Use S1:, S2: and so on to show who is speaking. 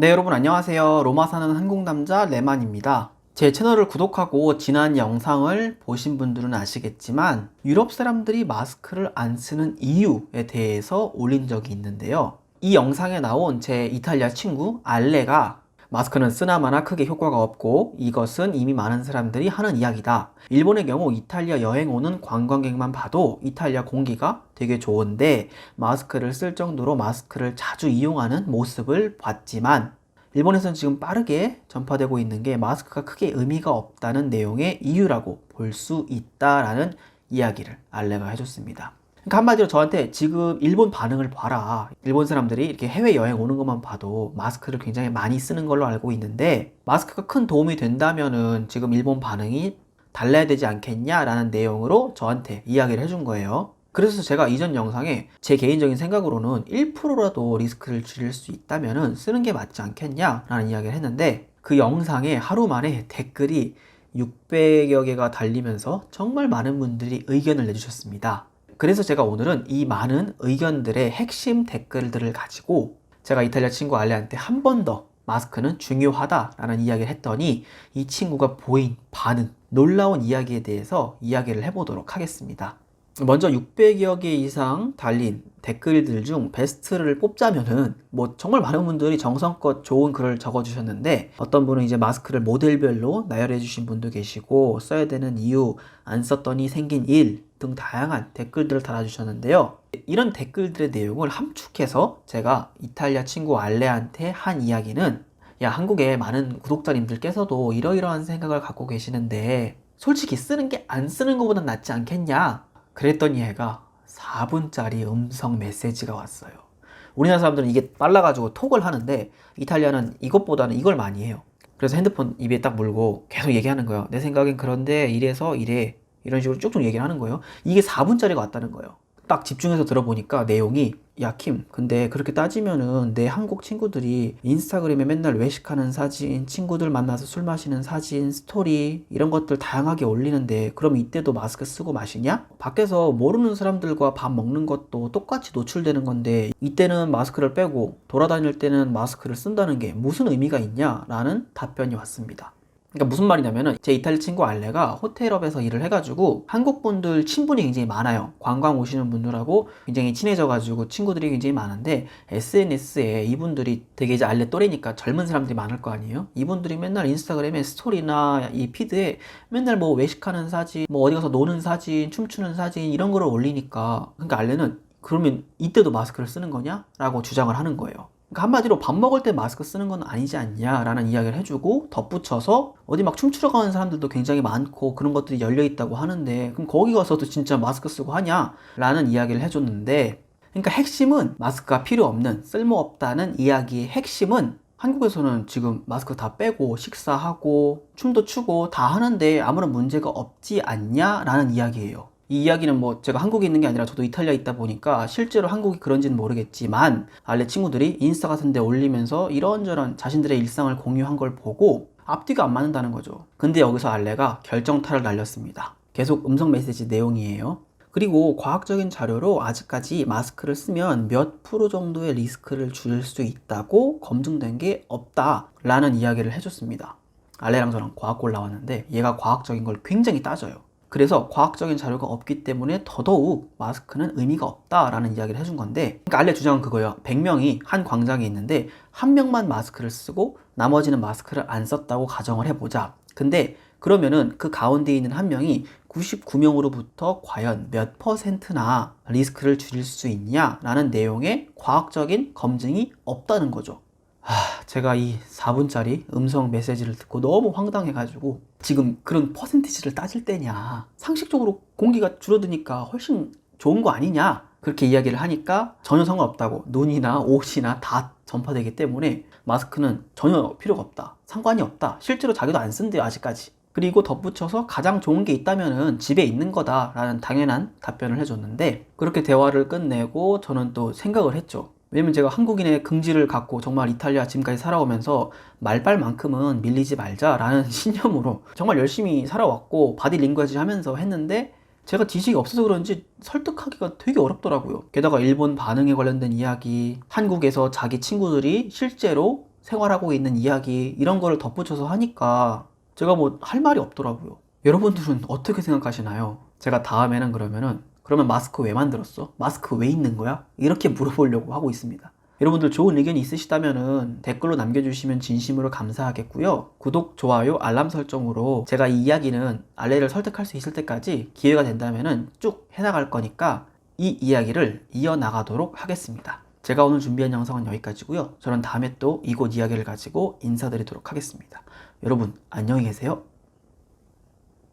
S1: 네, 여러분 안녕하세요. 로마 사는 한국 남자 레만입니다. 제 채널을 구독하고 지난 영상을 보신 분들은 아시겠지만 유럽 사람들이 마스크를 안 쓰는 이유에 대해서 올린 적이 있는데요. 이 영상에 나온 제 이탈리아 친구 알레가 마스크는 쓰나 마나 크게 효과가 없고 이것은 이미 많은 사람들이 하는 이야기다. 일본의 경우 이탈리아 여행 오는 관광객만 봐도 이탈리아 공기가 되게 좋은데 마스크를 쓸 정도로 마스크를 자주 이용하는 모습을 봤지만 일본에서는 지금 빠르게 전파되고 있는 게 마스크가 크게 의미가 없다는 내용의 이유라고 볼 수 있다라는 이야기를 알레가 해줬습니다. 그러니까 한마디로 저한테 지금 일본 반응을 봐라. 일본 사람들이 이렇게 해외 여행 오는 것만 봐도 마스크를 굉장히 많이 쓰는 걸로 알고 있는데 마스크가 큰 도움이 된다면은 지금 일본 반응이 달라야 되지 않겠냐라는 내용으로 저한테 이야기를 해준 거예요. 그래서 제가 이전 영상에 제 개인적인 생각으로는 1%라도 리스크를 줄일 수 있다면은 쓰는 게 맞지 않겠냐라는 이야기를 했는데 그 영상에 하루 만에 댓글이 600여 개가 달리면서 정말 많은 분들이 의견을 내주셨습니다. 그래서 제가 오늘은 이 많은 의견들의 핵심 댓글들을 가지고 제가 이탈리아 친구 알레한테 한 번 더 마스크는 중요하다라는 이야기를 했더니 이 친구가 보인 반응, 놀라운 이야기에 대해서 이야기를 해보도록 하겠습니다. 먼저 600여 개 이상 달린 댓글들 중 베스트를 뽑자면은 뭐 정말 많은 분들이 정성껏 좋은 글을 적어주셨는데 어떤 분은 이제 마스크를 모델별로 나열해 주신 분도 계시고 써야 되는 이유, 안 썼더니 생긴 일 등 다양한 댓글들을 달아주셨는데요. 이런 댓글들의 내용을 함축해서 제가 이탈리아 친구 알레한테 한 이야기는 야 한국의 많은 구독자님들께서도 이러이러한 생각을 갖고 계시는데 솔직히 쓰는 게 안 쓰는 것보단 낫지 않겠냐 그랬더니 얘가 4분짜리 음성 메시지가 왔어요. 우리나라 사람들은 이게 빨라가지고 톡을 하는데 이탈리아는 이것보다는 이걸 많이 해요. 그래서 핸드폰 입에 딱 물고 계속 얘기하는 거예요. 내 생각엔 그런데 이래서 이래. 이런 식으로 쭉쭉 얘기를 하는 거예요. 이게 4분짜리가 왔다는 거예요. 딱 집중해서 들어보니까 내용이 야, 킴, 근데 그렇게 따지면은 내 한국 친구들이 인스타그램에 맨날 외식하는 사진, 친구들 만나서 술 마시는 사진, 스토리, 이런 것들 다양하게 올리는데 그럼 이때도 마스크 쓰고 마시냐? 밖에서 모르는 사람들과 밥 먹는 것도 똑같이 노출되는 건데 이때는 마스크를 빼고 돌아다닐 때는 마스크를 쓴다는 게 무슨 의미가 있냐? 라는 답변이 왔습니다. 그러니까 무슨 말이냐면은 제 이탈리 친구 알레가 호텔업에서 일을 해가지고 한국 분들 친분이 굉장히 많아요. 관광 오시는 분들하고 굉장히 친해져가지고 친구들이 굉장히 많은데 SNS에 이분들이 되게 이제 알레 또래니까 젊은 사람들이 많을 거 아니에요. 이분들이 맨날 인스타그램에 스토리나 이 피드에 맨날 뭐 외식하는 사진, 뭐 어디 가서 노는 사진, 춤추는 사진 이런 거를 올리니까 그러니까 알레는 그러면 이때도 마스크를 쓰는 거냐? 라고 주장을 하는 거예요. 그러니까 한마디로 밥 먹을 때 마스크 쓰는 건 아니지 않냐라는 이야기를 해주고 덧붙여서 어디 막 춤추러 가는 사람들도 굉장히 많고 그런 것들이 열려 있다고 하는데 그럼 거기 가서도 진짜 마스크 쓰고 하냐라는 이야기를 해줬는데 그러니까 핵심은 마스크가 필요 없는 쓸모없다는 이야기의 핵심은 한국에서는 지금 마스크 다 빼고 식사하고 춤도 추고 다 하는데 아무런 문제가 없지 않냐라는 이야기예요. 이 이야기는 뭐 제가 한국에 있는 게 아니라 저도 이탈리아에 있다 보니까 실제로 한국이 그런지는 모르겠지만 알레 친구들이 인스타 같은 데 올리면서 이런저런 자신들의 일상을 공유한 걸 보고 앞뒤가 안 맞는다는 거죠. 근데 여기서 알레가 결정타를 날렸습니다. 계속 음성 메시지 내용이에요. 그리고 과학적인 자료로 아직까지 마스크를 쓰면 몇 프로 정도의 리스크를 줄일 수 있다고 검증된 게 없다라는 이야기를 해줬습니다. 알레랑 저랑 과학골 나왔는데 얘가 과학적인 걸 굉장히 따져요. 그래서 과학적인 자료가 없기 때문에 더더욱 마스크는 의미가 없다라는 이야기를 해준 건데 그러니까 알레 주장은 그거예요. 100명이 한 광장에 있는데 한 명만 마스크를 쓰고 나머지는 마스크를 안 썼다고 가정을 해보자. 근데 그러면은 그 가운데 있는 한 명이 99명으로부터 과연 몇 퍼센트나 리스크를 줄일 수 있냐라는 내용의 과학적인 검증이 없다는 거죠. 아, 제가 이 4분짜리 음성 메시지를 듣고 너무 황당해가지고 지금 그런 퍼센티지를 따질 때냐. 상식적으로 공기가 줄어드니까 훨씬 좋은 거 아니냐. 그렇게 이야기를 하니까 전혀 상관없다고 눈이나 옷이나 다 전파되기 때문에 마스크는 전혀 필요가 없다. 상관이 없다. 실제로 자기도 안 쓴대요 아직까지. 그리고 덧붙여서 가장 좋은 게 있다면은 집에 있는 거다라는 당연한 답변을 해줬는데 그렇게 대화를 끝내고 저는 또 생각을 했죠 왜냐면 제가 한국인의 긍지를 갖고 정말 이탈리아 지금까지 살아오면서 말빨만큼은 밀리지 말자라는 신념으로 정말 열심히 살아왔고 바디 링거지 하면서 했는데 제가 지식이 없어서 그런지 설득하기가 되게 어렵더라고요. 게다가 일본 반응에 관련된 이야기, 한국에서 자기 친구들이 실제로 생활하고 있는 이야기 이런 거를 덧붙여서 하니까 제가 뭐 할 말이 없더라고요. 여러분들은 어떻게 생각하시나요? 제가 다음에는 그러면은 그러면 마스크 왜 만들었어? 마스크 왜 있는 거야? 이렇게 물어보려고 하고 있습니다. 여러분들 좋은 의견이 있으시다면은 댓글로 남겨주시면 진심으로 감사하겠고요. 구독, 좋아요, 알람 설정으로 제가 이 이야기는 알레를 설득할 수 있을 때까지 기회가 된다면은 쭉 해나갈 거니까 이 이야기를 이어나가도록 하겠습니다. 제가 오늘 준비한 영상은 여기까지고요. 저는 다음에 또 이곳 이야기를 가지고 인사드리도록 하겠습니다. 여러분 안녕히 계세요.